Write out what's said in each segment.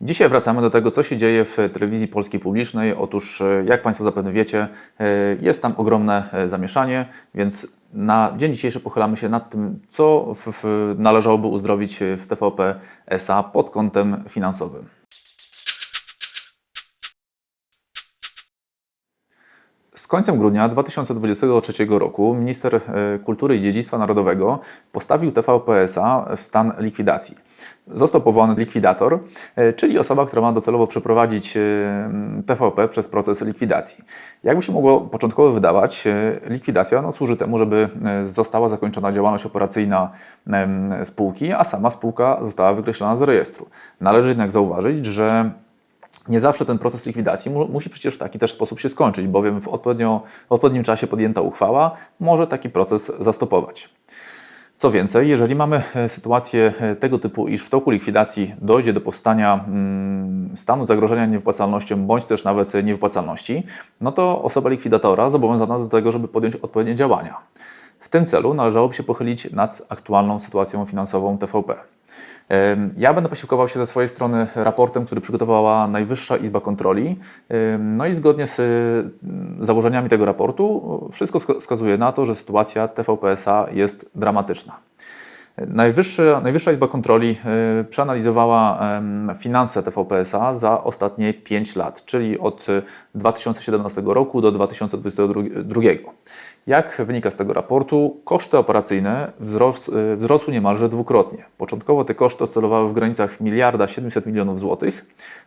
Dzisiaj wracamy do tego, co się dzieje w telewizji polskiej publicznej. Otóż, e, jak Państwo zapewne wiecie, e, jest tam ogromne e, zamieszanie, więc na dzień dzisiejszy pochylamy się nad tym, co w, w, należałoby uzdrowić w TVP SA pod kątem finansowym. Z końcem grudnia 2023 roku minister e, kultury i dziedzictwa narodowego postawił TVP SA w stan likwidacji. Został powołany likwidator, e, czyli osoba, która ma docelowo przeprowadzić e, TVP przez proces likwidacji. Jakby się mogło początkowo wydawać, likwidacja no, służy temu, żeby została zakończona działalność operacyjna spółki, a sama spółka została wykreślona z rejestru. Należy jednak zauważyć, że nie zawsze ten proces likwidacji mu, musi przecież w taki też sposób się skończyć, bowiem w, odpowiednio, w odpowiednim czasie podjęta uchwała może taki proces zastopować. Co więcej, jeżeli mamy e, sytuację e, tego typu, iż w toku likwidacji dojdzie do powstania mm, stanu zagrożenia niewypłacalnością bądź też nawet niewypłacalności, no to osoba likwidatora zobowiązana do tego, żeby podjąć odpowiednie działania. W tym celu należałoby się pochylić nad aktualną sytuacją finansową TVP. Ja będę posiłkował się ze swojej strony raportem, który przygotowała Najwyższa Izba Kontroli. No i zgodnie z y, założeniami tego raportu wszystko wska- wskazuje na to, że sytuacja TVP SA jest dramatyczna. Najwyższa, Najwyższa Izba Kontroli y, przeanalizowała finanse TVP SA za ostatnie 5 lat, czyli od y, 2017 roku do 2022. Jak wynika z tego raportu, koszty operacyjne wzros, y, wzrosły niemalże dwukrotnie. Początkowo te koszty oscylowały w granicach miliarda 700 milionów złotych,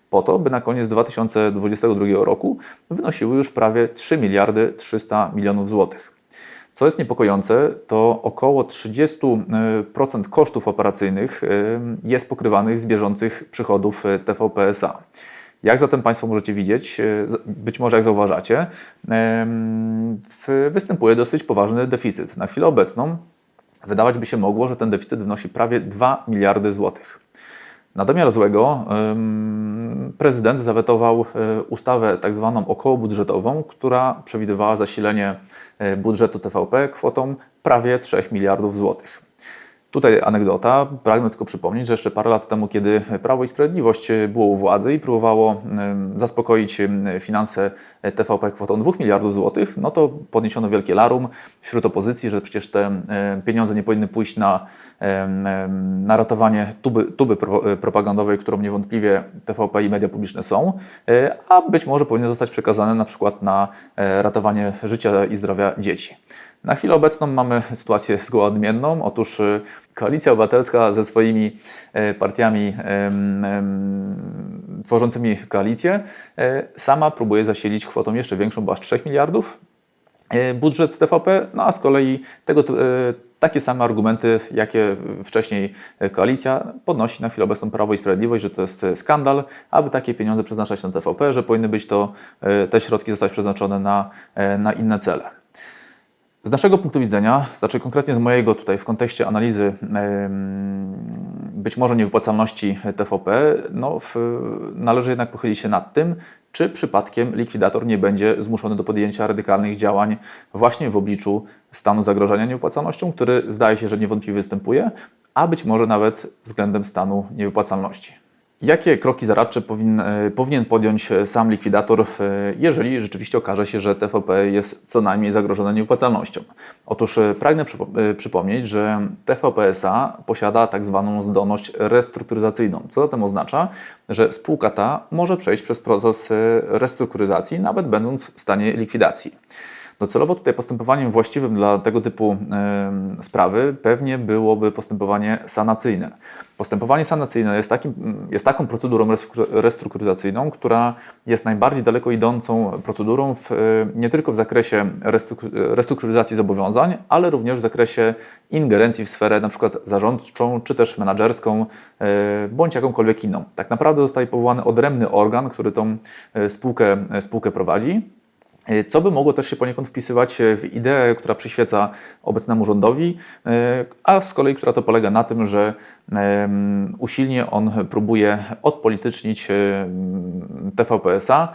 po to, by na koniec 2022 roku wynosiły już prawie 3 miliardy 300 milionów złotych. Co jest niepokojące, to około 30% kosztów operacyjnych y, jest pokrywanych z bieżących przychodów y, TVP SA. Jak zatem Państwo możecie widzieć, z- być może jak zauważacie, występuje dosyć poważny deficyt. Na chwilę obecną wydawać by się mogło, że ten deficyt wynosi prawie 2 miliardy złotych. Na domiar złego prezydent zawetował y, ustawę tak zwaną okołobudżetową, która przewidywała zasilenie y, budżetu TVP kwotą prawie 3 miliardów złotych. Tutaj anegdota. Pragnę tylko przypomnieć, że jeszcze parę lat temu, kiedy Prawo i Sprawiedliwość było u władzy i próbowało zaspokoić finanse TVP kwotą 2 miliardów złotych, no to podniesiono wielkie larum wśród opozycji, że przecież te pieniądze nie powinny pójść na, na ratowanie tuby, tuby pro, propagandowej, którą niewątpliwie TVP i media publiczne są, y, a być może powinny zostać przekazane na przykład na e, ratowanie życia i zdrowia dzieci. Na chwilę obecną mamy sytuację zgoła odmienną. Otóż y, Koalicja Obywatelska ze swoimi e, partiami tworzącymi koalicję e, sama próbuje zasilić kwotą jeszcze większą, bo aż 3 miliardów budżet TVP, no a z kolei tego, takie same argumenty, jakie wcześniej koalicja podnosi na chwilę obecną Prawo i Sprawiedliwość, że to jest skandal, aby takie pieniądze przeznaczać na TVP, że powinny być to te środki zostać przeznaczone na, na inne cele. Z naszego punktu widzenia, znaczy konkretnie z mojego tutaj w kontekście analizy być może niewypłacalności TVP, no, w, należy jednak pochylić się nad tym, czy przypadkiem likwidator nie będzie zmuszony do podjęcia radykalnych działań właśnie w obliczu stanu zagrożenia niewypłacalnością, który zdaje się, że niewątpliwie występuje, a być może nawet względem stanu niewypłacalności. Jakie kroki zaradcze powin, e, powinien podjąć e, sam likwidator, e, jeżeli rzeczywiście okaże się, że TVP jest co najmniej zagrożone niewypłacalnością? Otóż pragnę przypo- przypomnieć, że TVP SA posiada tak zwaną zdolność restrukturyzacyjną. Co zatem oznacza, że spółka ta może przejść przez proces restrukturyzacji, nawet będąc w stanie likwidacji. Docelowo tutaj postępowaniem właściwym dla tego typu sprawy pewnie byłoby postępowanie sanacyjne. Postępowanie sanacyjne jest, takim, jest taką procedurą restru- restrukturyzacyjną, która jest najbardziej daleko idącą procedurą w, e, nie tylko w zakresie restruk- restrukturyzacji zobowiązań, ale również w zakresie ingerencji w sferę przykład zarządczą, czy też menedżerską, e, bądź jakąkolwiek inną. Tak naprawdę zostaje powołany odrębny organ, który tą e, spółkę, spółkę prowadzi. E, co by mogło też się poniekąd wpisywać w ideę, która przyświeca obecnemu rządowi, e, a z kolei która to polega na tym, że usilnie on próbuje odpolitycznić TVPSA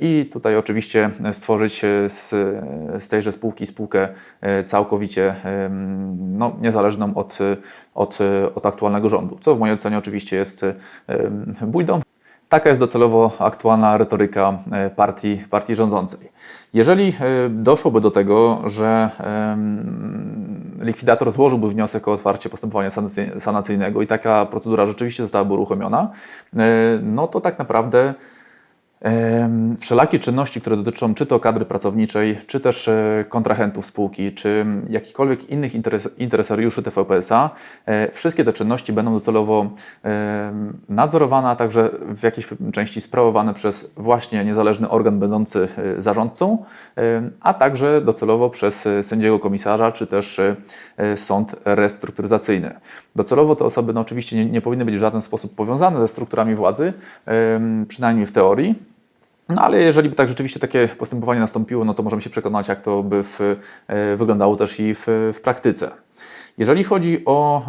i tutaj oczywiście stworzyć z, z tejże spółki spółkę całkowicie no, niezależną od, od, od aktualnego rządu, co w mojej ocenie oczywiście jest bójdą. Taka jest docelowo aktualna retoryka e, partii, partii rządzącej. Jeżeli e, doszłoby do tego, że likwidator złożyłby wniosek o otwarcie postępowania sanacyjnego i taka procedura rzeczywiście zostałaby uruchomiona, e, no to tak naprawdę wszelakie czynności, które dotyczą czy to kadry pracowniczej, czy też e, kontrahentów spółki, czy jakichkolwiek innych interes, interesariuszy TVPSA, e, wszystkie te czynności będą docelowo nadzorowane, a także w jakiejś części sprawowane przez właśnie niezależny organ będący e, zarządcą, a także docelowo przez sędziego komisarza, czy też sąd restrukturyzacyjny. Docelowo te osoby no oczywiście nie, nie powinny być w żaden sposób powiązane ze strukturami władzy, przynajmniej w teorii, no ale jeżeli by tak rzeczywiście takie postępowanie nastąpiło, no to możemy się przekonać, jak to by w, e, wyglądało też i w, w praktyce. Jeżeli chodzi o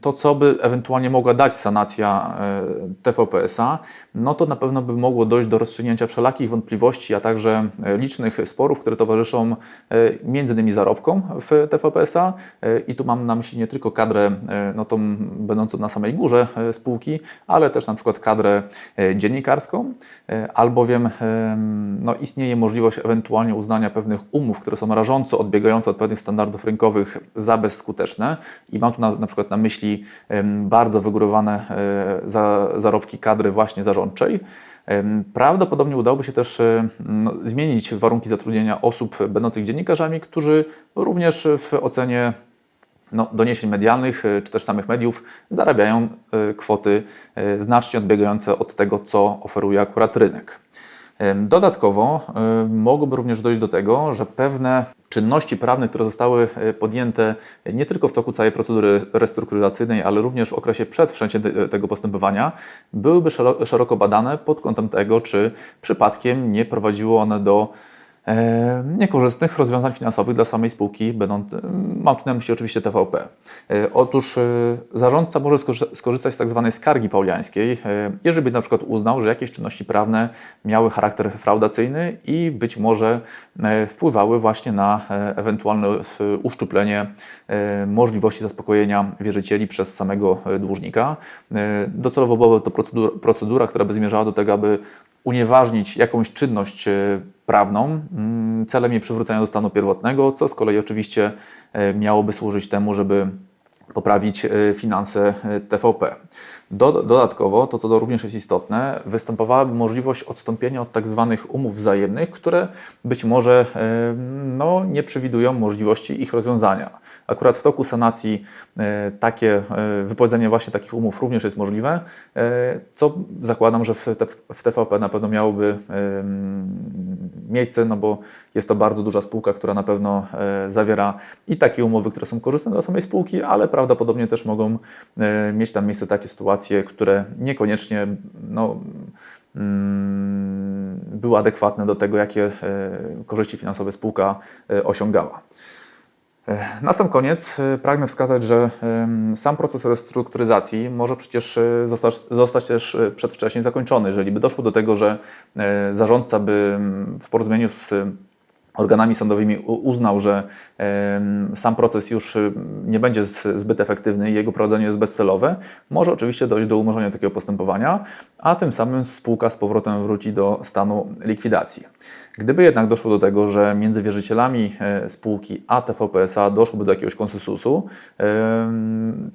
to, co by ewentualnie mogła dać sanacja e, TVPSA, no to na pewno by mogło dojść do rozstrzygnięcia wszelakich wątpliwości, a także e, licznych sporów, które towarzyszą e, między innymi zarobkom w TVPSA. I tu mam na myśli nie tylko kadrę no tą będącą na samej górze spółki, ale też na przykład kadrę dziennikarską, albowiem no, istnieje możliwość ewentualnie uznania pewnych umów, które są rażąco odbiegające od pewnych standardów rynkowych za bez skuteczne i mam tu na, na przykład na myśli bardzo wygórowane e, za, zarobki kadry właśnie zarządczej. Prawdopodobnie udałoby się też e, no, zmienić warunki zatrudnienia osób będących dziennikarzami, którzy również w ocenie no, doniesień medialnych e, czy też samych mediów zarabiają kwoty znacznie odbiegające od tego, co oferuje akurat rynek. Dodatkowo mogłoby również dojść do tego, że pewne czynności prawne, które zostały e, podjęte nie tylko w toku całej procedury restrukturyzacyjnej, ale również w okresie przed wszczęciem tego postępowania, byłyby szeroko badane pod kątem tego, czy przypadkiem nie prowadziło one do niekorzystnych rozwiązań finansowych dla samej spółki, będąc, mam tu na myśli oczywiście TVP. E, otóż e, zarządca może skorzystać z tak zwanej skargi pauliańskiej, jeżeli na przykład uznał, że jakieś czynności prawne miały charakter fraudacyjny i być może wpływały właśnie na ewentualne uszczuplenie możliwości zaspokojenia wierzycieli przez samego dłużnika. Docelowo byłaby to procedura, procedura która by zmierzała do tego, aby unieważnić jakąś czynność e, prawną mm, celem jej przywrócenia do stanu pierwotnego, co z kolei oczywiście e, miałoby służyć temu, żeby poprawić e, finanse TVP. Dodatkowo, to co również jest istotne, występowałaby możliwość odstąpienia od tak zwanych umów wzajemnych, które być może no, nie przewidują możliwości ich rozwiązania. Akurat w toku sanacji e, takie e, wypowiedzenie właśnie takich umów również jest możliwe, e, co zakładam, że w TVP na pewno miałoby miejsce, no bo jest to bardzo duża spółka, która na pewno zawiera i takie umowy, które są korzystne dla samej spółki, ale prawdopodobnie też mogą mieć tam miejsce takie sytuacje, które niekoniecznie no, mm, były adekwatne do tego, jakie korzyści finansowe spółka osiągała. Na sam koniec e, pragnę wskazać, że sam proces restrukturyzacji może przecież e, zostać, zostać też e, przedwcześnie zakończony. Jeżeli by doszło do tego, że zarządca by w porozumieniu z organami sądowymi uznał, że sam proces już nie będzie zbyt efektywny i jego prowadzenie jest bezcelowe, może oczywiście dojść do umorzenia takiego postępowania, a tym samym spółka z powrotem wróci do stanu likwidacji. Gdyby jednak doszło do tego, że między wierzycielami e, spółki a TVPSA doszłoby do jakiegoś konsensusu,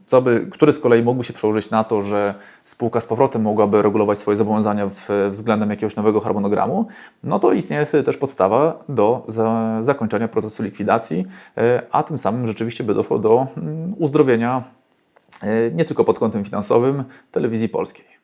co by, który z kolei mógłby się przełożyć na to, że spółka z powrotem mogłaby regulować swoje zobowiązania względem jakiegoś nowego harmonogramu, no to istnieje też podstawa do za, zakończenia procesu likwidacji, e, a tym samym rzeczywiście by doszło do mm, uzdrowienia e, nie tylko pod kątem finansowym telewizji polskiej.